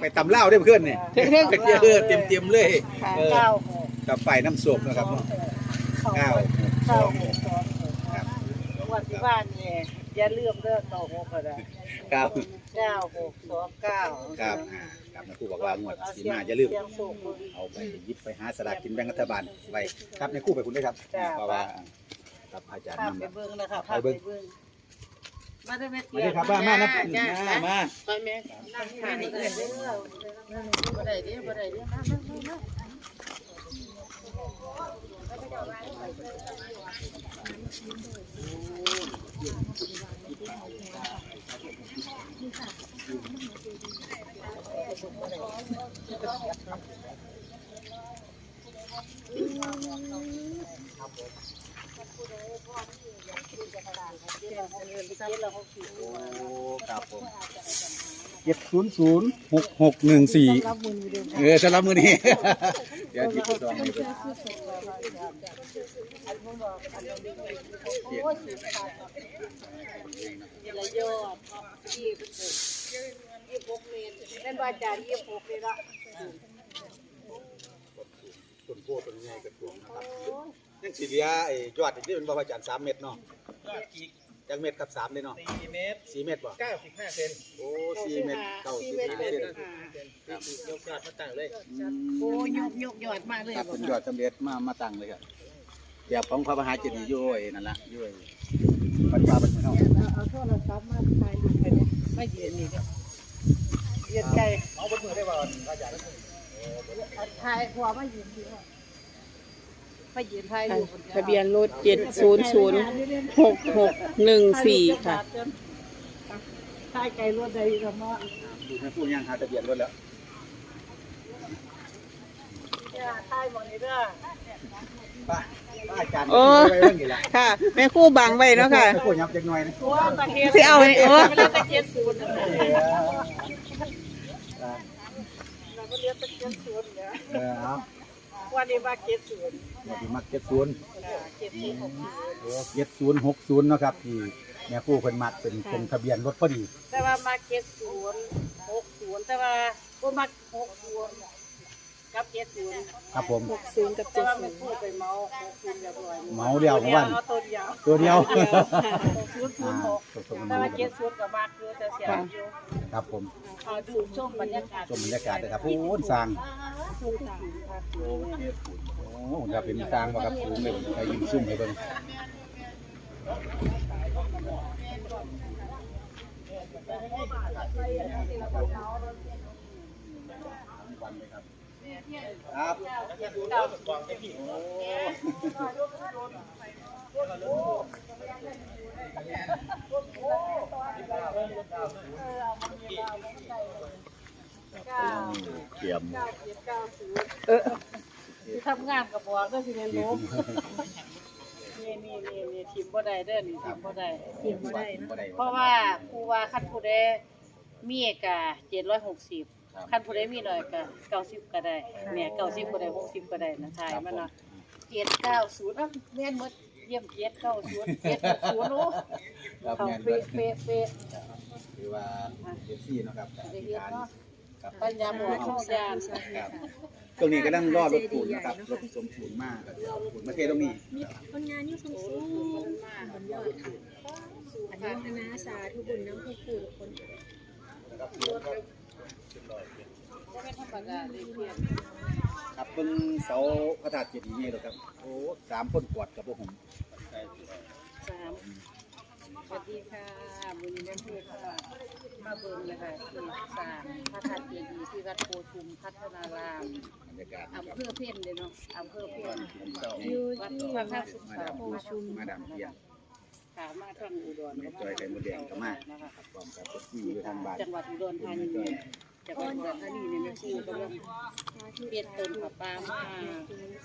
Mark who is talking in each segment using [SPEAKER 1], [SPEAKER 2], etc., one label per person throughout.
[SPEAKER 1] ไปตำเล่าวได้เพื่อนนี่
[SPEAKER 2] เรื่อง
[SPEAKER 1] ไปเจอเต็มเต็มๆเลย
[SPEAKER 2] ค่ะ
[SPEAKER 1] เออ
[SPEAKER 3] เก้าหก
[SPEAKER 1] กับไฟน้ำโศกนะครับเนาะ
[SPEAKER 3] เก้า
[SPEAKER 1] เก้า
[SPEAKER 3] หกสองหก
[SPEAKER 1] ครับ
[SPEAKER 3] วันที่บ้านเนี่ยอย่าลืมเรื่องเก้าหกก็ได้
[SPEAKER 1] เก้า
[SPEAKER 3] เก้าหกสองเก้า
[SPEAKER 1] ครับอ่าครับแม่ครูบอกว่างวดสีมาอย่าลืม
[SPEAKER 3] เสียงสูงมือ
[SPEAKER 1] เอาไปหยิบไปหาสลากกินแบ่งรัฐบาลไปครับแม่ครูไปคุณด้วยครับ
[SPEAKER 3] จ้า
[SPEAKER 1] เพราะว่าครับอาจารย์
[SPEAKER 3] ภาพ
[SPEAKER 1] นำ
[SPEAKER 3] ไปเบิ้งนะครับ
[SPEAKER 1] ไปเบิ่ง
[SPEAKER 3] มาได้ไหม
[SPEAKER 1] สวัสดีครับว่ามานะ
[SPEAKER 3] จ้
[SPEAKER 1] มามา
[SPEAKER 3] ไปแม่นั่งทานนี่เลยเด้อบ่ได้เด้อบ่ได้เด้อมามามา
[SPEAKER 1] ครับผมเจ็ดศูนย์ศูนย์หกหกหนึ่งสี่เออสำหรับมือนี้ เดี๋ยวหยิบไปซองให้เบิ่ง
[SPEAKER 3] ละยอดยี่สิบหกยี่สิบหกเมตรเป็นว่าจานยี่สิบหกเลยละ
[SPEAKER 1] ต้นโพต้นใหญ่กระถวงนะครับยังสีเหลียไอ้ยอดนี่เป็นบ่ว่าอาจารย์สามเม็ดเนาะ จักเม็ดกับสามเลยเนาะ
[SPEAKER 4] 4เมตร
[SPEAKER 1] สี่เม็ดบ่
[SPEAKER 4] 95เซน
[SPEAKER 1] โอ้สี่เม็ดเก้าสิบห้าเซน
[SPEAKER 4] ครับยกยอดมาตั้งเลย
[SPEAKER 3] โอ้ยกยกยอดมากเลย
[SPEAKER 1] ครับเป็นยอดสำเร็จมามาตั้งเลยครับเดี๋ยวของพระมหาเจดีย์อยู่ไอ้นั่นล่ะอยู่ไอ้ปัจจุบันเฮา
[SPEAKER 3] เอาโทรศัพท์มาถ่ายรูปกันเนี่ยไม่ยืนนี่ก็ยืนไกล
[SPEAKER 1] เอาบนมือได้บ่อาจารย์
[SPEAKER 3] ถ่ายหัวมายืนดีกว่า ไปยืนถ่ายรูป
[SPEAKER 2] ทะเบียนรถเจ็ดศูนย์ศูนย์หกหกหนึ่งสี่ค่ะ
[SPEAKER 3] ถ่ายไกลรถใดก็มา
[SPEAKER 1] ดูแม่ผู้ย่างหาทะเบียนรถแล้ว
[SPEAKER 3] ถ่ายหมดนี่เด้อ
[SPEAKER 1] ป้าป้าอาจารย์
[SPEAKER 2] โอ้
[SPEAKER 1] ไปเรื่องนี้ล่ะ
[SPEAKER 2] ค่ะ แม่ครู่บังไว้เนาะค่ะ
[SPEAKER 1] แม่ผู้ยับจักหน่อยนะ
[SPEAKER 3] ตัวตะเคียน
[SPEAKER 2] สิเอาให้โอ้
[SPEAKER 3] เวลาตะเคียนศูนย์น่ะเราก็เรียกตะเคียนศูนย์เนี่ย
[SPEAKER 1] เออเอา
[SPEAKER 3] วันนี้ว่าเจ็ดศูนย์
[SPEAKER 1] วันนี้มักเจ็ดศูนย์
[SPEAKER 3] เจ็ดศูนย์หกศูนย์
[SPEAKER 1] เจ็ดศูนย์หกศูนย์เนาะครับที่แม่ผู้เพิ่นมักเป็นคงทะเบียนรถพอดี
[SPEAKER 3] แต่ว่ามาเจ็ดศูนย์หกศูนย์แต่ว่าบ่มาหกศูนย์กับเจ็ดศูนย์
[SPEAKER 1] ครับผม
[SPEAKER 2] หกศูนย์กับ
[SPEAKER 3] แต่
[SPEAKER 2] เจ็ด
[SPEAKER 3] ว่า
[SPEAKER 2] ศู
[SPEAKER 3] มัน
[SPEAKER 2] นย์
[SPEAKER 3] พูดไปเมาหกศูนย์เรียบร้อย
[SPEAKER 1] เมาเดียวของวัน
[SPEAKER 3] เอาตัวเดียว
[SPEAKER 1] ตัวเดียว
[SPEAKER 3] หกศูนย์ศูนย์หก
[SPEAKER 1] อ่าตรงๆ
[SPEAKER 3] แต่ว่าเจ็ดศูนย์กับมากคือแต่เสียอยู่
[SPEAKER 1] ครับผม
[SPEAKER 3] เอาดูชมบรรยากาศ
[SPEAKER 1] ชมบรรยากาศนะครับโอ้โหสร้าง
[SPEAKER 3] สูงสูงครับ
[SPEAKER 1] โอ้ โหครับเป็นสร้างว่าครับสูงเลยไปยิ้มซุ่มให้เบิ่งครับเกี่ยม
[SPEAKER 3] เออ ที่ทำงานกับบัวก็สิเรียนรู้นี่นี่นี่นี่ทีมบ่ได้เด้อนี่ทีมบ่ได้
[SPEAKER 1] ทีมบ่ได้บ่ได้
[SPEAKER 3] เพราะว่าครูว่าคันผู้ใดมีกะเจ็ดร้อยหกสิบคันผู้ใดมีหน่อยกะเก้าสิบก็ได้เนี่ยเก้าสิบก็ได้หกสิบก็ได้นะทายมันเนาะเจ็ดเก้าศูนย์อะแม่นหมดเยี่ยมเจ็ดเก้าศูนย์เจ็ดหกศูนย์โอ้
[SPEAKER 1] ครับ
[SPEAKER 3] เขา
[SPEAKER 1] แม่น
[SPEAKER 3] เป๊ะเป๊ะเป๊ะ
[SPEAKER 1] หรือว่าเอฟซีเนาะครับ
[SPEAKER 3] เดี๋ยวเฮ็ด
[SPEAKER 1] การ
[SPEAKER 3] เนาะ
[SPEAKER 1] ครับ
[SPEAKER 3] ปัญญาบ่เข้ายาน
[SPEAKER 1] ครับตรงนี้ก็ต้องรอรถปูนนะครับรถสมปูนมากก็เดี๋ยวเอาปูนมาเทตรงนี้
[SPEAKER 5] คนงานอยู่สูงสูงบนยอดค่ะอันนี้คณะสาธุบุญน้ำผู้ผู้ทุกคน
[SPEAKER 1] นะครับ
[SPEAKER 3] บ่แม่นธรรมดาเลยเพียน
[SPEAKER 1] ครับเบิ่งเสาพระธาตุเจดีย์นี่เลยครับโอ้สามคนกวาดกับพวกผม
[SPEAKER 3] สาม สวัสดีค่ะบุญแม่พูดค่ะมาเบิ่งเลยค่ะที่สามพระธาตุเจดีย์ที่วัดโพชุมพัฒนาราม
[SPEAKER 1] บรรยากาศนะ
[SPEAKER 3] อำ
[SPEAKER 1] ครับ
[SPEAKER 3] เภอเพ่นเลยเนาะอำเภอเพ่น
[SPEAKER 5] อยู่
[SPEAKER 3] วัด
[SPEAKER 5] ที่
[SPEAKER 3] พระ
[SPEAKER 5] วั
[SPEAKER 3] ธา
[SPEAKER 5] ด
[SPEAKER 3] ตุสุข
[SPEAKER 1] มา
[SPEAKER 3] สา
[SPEAKER 1] ดาม
[SPEAKER 3] โพ
[SPEAKER 1] เพีย
[SPEAKER 3] ชุ
[SPEAKER 1] ง
[SPEAKER 3] ม
[SPEAKER 1] มาดามเพียง
[SPEAKER 3] ขามาทางอุดร
[SPEAKER 1] แม่จอยไข่มดแดงก็มา
[SPEAKER 3] นะคะ
[SPEAKER 1] พร้อมกับที่อยู่ทางบ้าน
[SPEAKER 3] จังหวัดอุดรธานี จังหวัดอุดรธานีเนี่ยแม่ครูกำลังเปลี่ยนต้นผักปาล์มา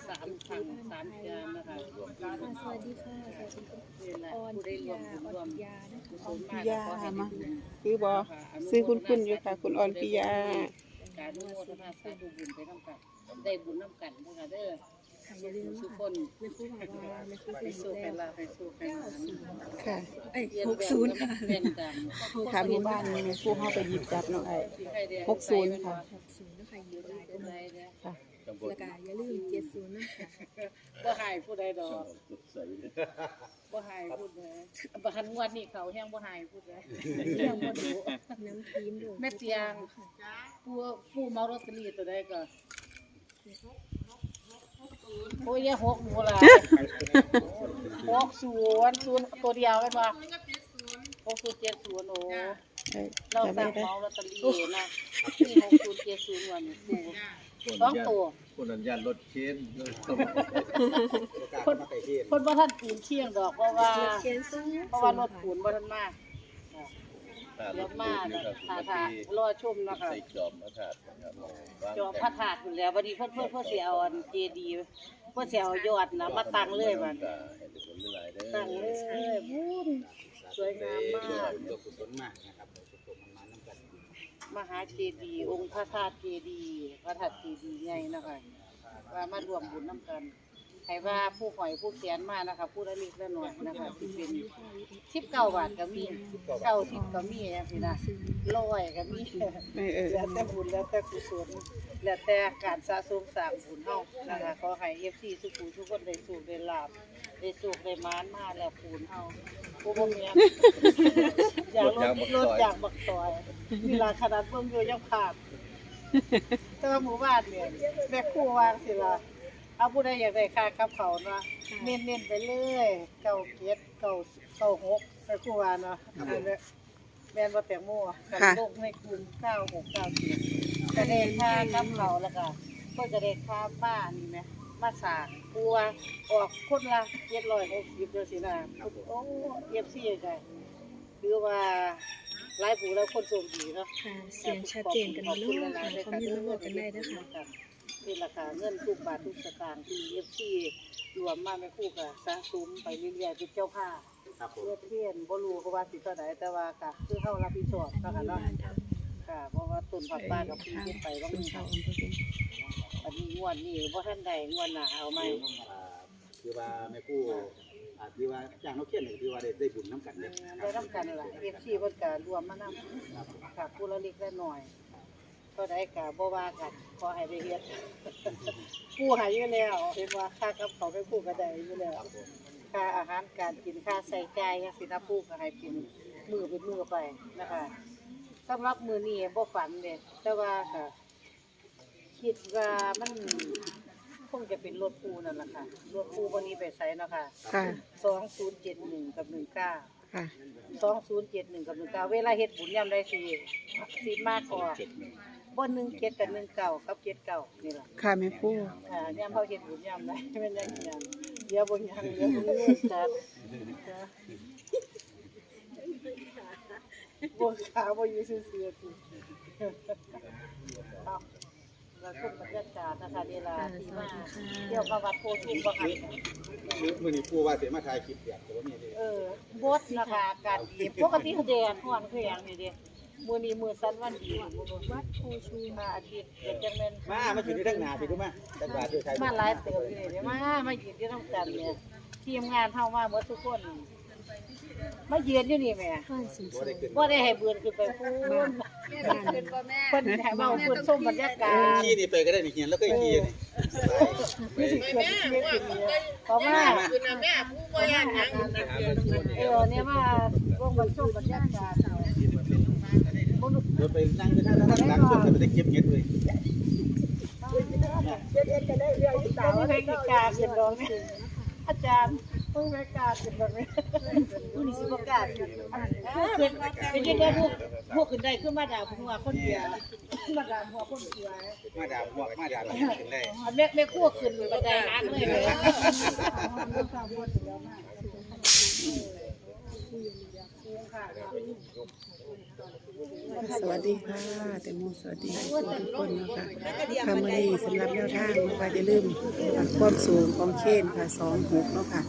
[SPEAKER 3] สามครั้งสามเดือนนะคะ
[SPEAKER 5] สวัสดีค่ะสวัสดีคุณ
[SPEAKER 3] นี่แหละ
[SPEAKER 5] ออน
[SPEAKER 3] ผู้ได้
[SPEAKER 5] พิ
[SPEAKER 3] รวม
[SPEAKER 5] ยา
[SPEAKER 3] บุญ
[SPEAKER 5] อ
[SPEAKER 3] รว
[SPEAKER 5] อ
[SPEAKER 3] ม
[SPEAKER 5] นพิยานะคะ
[SPEAKER 3] กุศลมาก
[SPEAKER 2] ยา
[SPEAKER 3] ขอให้
[SPEAKER 2] มา
[SPEAKER 3] ได้บุญ
[SPEAKER 2] คือบอซื้อคุณคุณอยู่ค่ะ คุณออนปิยา
[SPEAKER 3] การอนุโมทนาสาธุบุญไปน้ำกันได้บุญน้ำกันนะคะเด้อ
[SPEAKER 5] อย่าลืม
[SPEAKER 3] ทุก
[SPEAKER 5] ค่ะ
[SPEAKER 3] คน
[SPEAKER 5] แม่ครูบอกว่าแม่ครู
[SPEAKER 3] ไป
[SPEAKER 5] เป็น
[SPEAKER 3] สู้ไป
[SPEAKER 5] แล้ว
[SPEAKER 3] ลาไปสู้ไป
[SPEAKER 5] เก้า
[SPEAKER 3] มา
[SPEAKER 5] ศูนย์
[SPEAKER 2] ค่ะ
[SPEAKER 5] เอ้ยหกศูนย์ค่ะ
[SPEAKER 3] เล่นกัน
[SPEAKER 2] ค่ะหมู่บ้านมีผู้เข้าไปหยิบจับน้องไอ้
[SPEAKER 3] สีไข่แดง
[SPEAKER 2] หกศูนย์ค่ะ
[SPEAKER 5] หกศูนย์นะคะอยู่หลายก็
[SPEAKER 3] ใด
[SPEAKER 5] มา
[SPEAKER 3] เนี่ย
[SPEAKER 1] ตำบล
[SPEAKER 5] แล้วก็อย่าลืมเจ็ดศูนย์นะคะ
[SPEAKER 3] บ่หายผู้ใดดอกบ่หายผู้ใดบ่หันงวดนี้เขาแฮงบ่หายผู้ใดแฮงบ่ดู
[SPEAKER 5] น้ำทีมดู
[SPEAKER 3] แม่เตียงผู้ผู้เมาลอตเตอรี่ตัวใดก็ โอ้ยอย่าหกหมูหลายหกศูนย์ศูนย์ตัวเดียวแม่นบ่หกศูนย์เจ็ดศูนย์โอ้
[SPEAKER 2] เอ้ย
[SPEAKER 3] เรา
[SPEAKER 2] จำ
[SPEAKER 3] สั่
[SPEAKER 2] ได้
[SPEAKER 3] ง
[SPEAKER 2] ได้
[SPEAKER 3] เมาลอตเตอรี่นะที่หกศูนย์เจ็ดศูนย์วันนี้ปูสองตัว
[SPEAKER 1] คนอนุญาตรถเชนคน
[SPEAKER 3] คนบ่ทันปูนเชียงดอกเพราะว่า
[SPEAKER 5] เขียนซุ้ม
[SPEAKER 3] เพราะว่ารถปูนบ่ทันมา เดี๋ยวมาถ้าถ้ารอชมนะคะ
[SPEAKER 1] ใส่จอมอากาศนะครับ
[SPEAKER 3] จอมพระธาตุอยู่แล้วบัดนี้เพิ่นเพิ่นเพิ่นสิเอาอันเจดีย์เพิ่นสิเอายอดนะมาตั้งเลยบัด
[SPEAKER 1] ให้ทุกคนหลายเด้อ
[SPEAKER 3] ตั้งเลยบุญสวยงามมาก
[SPEAKER 1] ตัวกุศลมากนะครับทุกคนมันมาน้ำกัน
[SPEAKER 3] มหาเจดีย์องค์พระธาตุเจดีย์พระธาตุเจดีย์ใหญ่นะคะว่ามารวมบุญนํกัน ให้ว่าผู้หอยผู้เขียนมานะคะผู้ละเล็กละน้อยนะคะที่เป็น19บาทก็มี90ก็มีจังซี่นะร้อยก็มี
[SPEAKER 2] เออเออ
[SPEAKER 3] แล้วแต่บุญแล้วแต่กุศลแล้วแต่การสะสมสร้างบุญเฮานะคะขอให้ FC ทุกผู้ทุกคนได้สุขได้ลาภได้สุขได้มานมาแล้วปูนเฮาผู้บ่แม่นอยากลดลดอยากบักตอยเวลาขนาดเบิ่งอยู่ยังขาดแต่ว่าหมู่บ้านเนี่ยแม่ครูวางสิล่ะ เอาผู้ใดอยากได้ค่ากับเขาวเนาะเน้นๆไปเลยเก้าเจ็ดเก้าเก้าหกแม่ครูว่าเนาะอันนี้แม่นบ่แตงโมกันลงในกลุ่ม96 97กระเดกค่ากับเขาแล้วก็เพื่อกระเดกค่าบ้านนี่ไหมมาสร้างกลัวออกคนละเจ็ดร้อยหกสิบเดียวสินะโอ้เอฟซีกันคือว่าหลายผู้แล้วคนโชคดีเนาะ
[SPEAKER 5] ค่ะเสียงชัดเจนกันมาเนาะค่ะคอมเมนต์มาบอกกันได้นะคะ
[SPEAKER 3] เป็ นราคาเงินทุกบาททุกสตางค์ที่เอฟซีรวมมาไม่คู่กับสะสมไปเรื่อยๆเป็นเจ้าภาพ
[SPEAKER 1] ครับผม
[SPEAKER 3] เพื่อเทียนบ่รู้เขาว่าสิเท่าใดแต่ว่าก็คือเฮารับผิดชอบเนาะค่ะเนาะค่ะเพราะว่าต้นผักบ้านกับปีเฮ็ดไปบาง
[SPEAKER 2] คุณ
[SPEAKER 3] นึง
[SPEAKER 2] ชาวอำเภอเป็น
[SPEAKER 3] อันนี้งวดนี้บ่ทันได้งวดหน้าเอาไหม
[SPEAKER 1] คือว่าแม่กู้อ่าคือว่าจ้างนกเขียนนี่คือว่าได้ได้บุญน้ำกัน
[SPEAKER 3] เอ
[SPEAKER 1] เนี่ย
[SPEAKER 3] อได้รับกันล่ะ FC เพิ่นก็รวมมานำค่ะผู้ละเล็กละน้อย เท่าใดก็บ่ว่ากันขอให้ได้เฮ็ดผู้ให้อยู่แล้วเห็นว่าค่ากับเขาวไปผู้ก็ได้อยู่แล้วค่าอาหารการกินค่าใส่ใจจังซี่นะผู้ก็ให้เป็นมือเป็นมือไปนะคะสำหรับมื้อนี้บ่ฝันเด้แต่ว่าก็คิดว่ามันคงจะเป็นรถปูนั่นล่ะค่ะรถปูวันนี้ไปไสเนาะค่ะ
[SPEAKER 2] ค่ะ
[SPEAKER 3] สองศูนย์เจ็ดหนึ่งกับหนึ่งเก้า
[SPEAKER 2] ค่ะ
[SPEAKER 3] สองศูนย์เจ็ดหนึ่งกับหนึ่งเก้าเวลาเฮ็ดบุญย่ำได้สี่สี่มากกว่า บนหนึ่งเจ็ดกับหนึ่งเก้ากับเจ็ดเก้านี่แหละ
[SPEAKER 2] ค่ะแม่ครู่
[SPEAKER 3] อ่าย่ำเขาเฮ็ดบุญย่ำได้ไม่ได้ยังเดี๋ยวบนยังเดี๋ยวบนเรื่องจัดบนขาบนอยู่ซื่อๆทีเอาแล้วชมบรรยากาศนะคะเวลาที่มาเที่ยวมาวัดโพธิ์ทุกข์บ่หัน
[SPEAKER 1] มื้อนี้กู้ว่าสิมาถ่ายคลิปเดียวแต่ว่ามีเลย
[SPEAKER 3] เออบดนะคะอากาศดีปกติเขาแดดฮ้อนคือหยังนี่เด้ มื้อนี้มื้อสันวันดีมื้อนี้
[SPEAKER 5] วัดโพชู
[SPEAKER 3] มาอาทิตย์เดี๋ยวจังแม่น
[SPEAKER 1] มามาอยู่ที่ทั้งหนาพี่ดูมาจังหวัดด้วยใคร
[SPEAKER 3] มาหลายเติบอยู่นี่เด้มามายืนอยู่นำกันเนี่ยทีมงานเฮามาหมดทุกคนมายืนอยู่นี่แหม่
[SPEAKER 5] บ้านสีส
[SPEAKER 1] บ่ได้ขึ้น
[SPEAKER 3] บ่ได้ให้เบือนขึ้นไปพูน
[SPEAKER 5] บ้าน
[SPEAKER 3] เพิ่นให้เว้าเพิ่นชมบรรยากาศ
[SPEAKER 1] ขี่นี่ไปก็ได้นี่เขียนแล้วก็ขี่นี่
[SPEAKER 3] มีสิเกิดชีวิตขึ้นเนี่ยเพราะว่า
[SPEAKER 4] คุณนะแม่ผู้บริหารยัง
[SPEAKER 3] เออเนี่ยมาร่วมกันชมบรรยากาศบ่รู้
[SPEAKER 1] เดี๋ยวไปนั่งไปทางทางหลังส่วนก็ไปได้เก็บเงินเลย
[SPEAKER 3] สาวให้กิกาขึ้นดอกเนี่ยอาจารย์เพิ่งไม่กล้าขึ้นดอกเนี่ยผู้นี้สิบ่กล้าขึ้นผู้ขึ้นไปยืนได้พวกพวกขึ้นได้คือมาดามหัวคนเดียวมาดามหัวคนเดียว
[SPEAKER 1] มาดามบอกมาดามขึ้นได้
[SPEAKER 3] อันแม่แม่คั่วขึ้นบันไดร้านเลยเลย
[SPEAKER 2] สวัสดีค่ะแตงโมสวัสดีทุกคนทุกคนนะคะคำนี้สำหรับแนวทางนะคะอย่าลืมความสูงของเคนค่ะสองหกเนาะค่ะ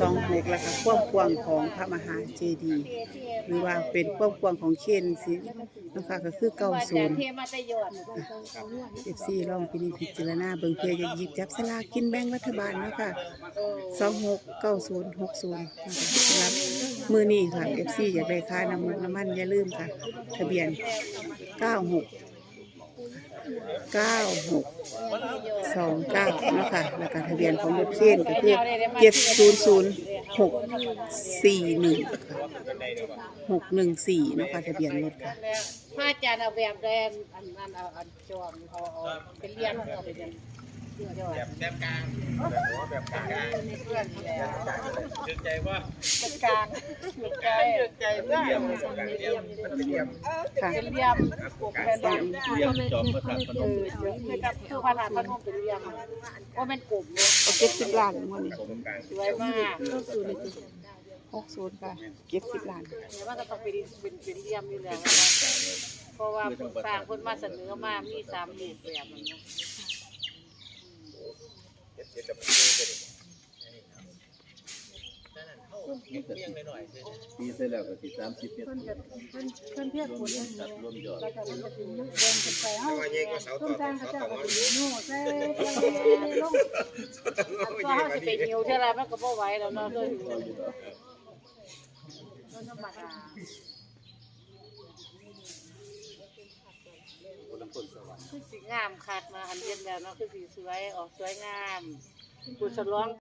[SPEAKER 2] สองหกแล้วค่ะความกว้างของพระมหาเจดีย์ หรือว่าเป็นความกว้างของเคนสินะคะก็คือเก้าศูนย์
[SPEAKER 3] เทมาตยอด
[SPEAKER 2] เอฟซีลองพินิจพิจารณาเบิ่งเพื่อจะหยิบจับสลากกินแบ่งรัฐบาลเนาะค่ะสองหกเก้าศูนย์หกศูนย์รับมือนี้ค่ะเอฟซีอยากได้ค่าน้ำมันน้ำมันอย่าลืมค่ะ ทะเบียนเก้าหก เก้าหกสองเก้านะคะแล้วก็ทะเบียนของรถเคนก็คือเจ็ดศูนย์ศูนย์หกสี่หนึ่งหกหนึ่งสี่นะคะทะเบียนรถค่ะ
[SPEAKER 3] แล้วพระอาจารย์เอาแบบแดนอันนั้นเอาอันจอมเอาเอาเป็นเลี้ยงเอาไปเป็น ยอด
[SPEAKER 1] แบบกลางแบบหัวแบบกลาง
[SPEAKER 3] เพื่อนแล้ว
[SPEAKER 1] ถึงใจว่า
[SPEAKER 3] เป็นกลางเป็นใจใจเพื่อน
[SPEAKER 1] เลี่ยมเลี่ยมเลี้ยม
[SPEAKER 2] ค่ะ
[SPEAKER 3] เป็นเลี้ยมเป็นแบบ
[SPEAKER 1] เลี่ยมจอมประสาทพนม
[SPEAKER 3] อคือกับคือพระราชพนมเป็นเลี้ยงว่าเป็นกลุ่มเลย
[SPEAKER 2] เจ็ดสิบล้านวดนี้
[SPEAKER 1] ผมกลาง
[SPEAKER 3] สวยมาก
[SPEAKER 2] หกศูนย์ค่ะเจ็ดสิบล้าน
[SPEAKER 3] แต่ว่าก็ต้องเป็นเป็นเป็นเลี้ยงอยู่แล้วเพราะว่าสร้างคนมาเสนอมามีสามเหตุแบบนั้น นะ
[SPEAKER 1] ปีเสร็จแล้วก็สิสามสิบเมตร
[SPEAKER 5] เพื่อนเพื่อนคนนึง
[SPEAKER 1] ตัดรวมยอด
[SPEAKER 5] แล้วก็มันจะถึงเดินขึ้นไปเอ้าต้นทางเขาเจ้าก็ถึงโน่ใส่ลง
[SPEAKER 3] ก็ห้าสิบไปหิวเท่าไรมันก็บ่ไหวแล้วเนาะด้วยธรรมดาคือสี งามคักนะอันเย็นแล้วเนาะคือสีสวยออกสวยงามกุศลร้อง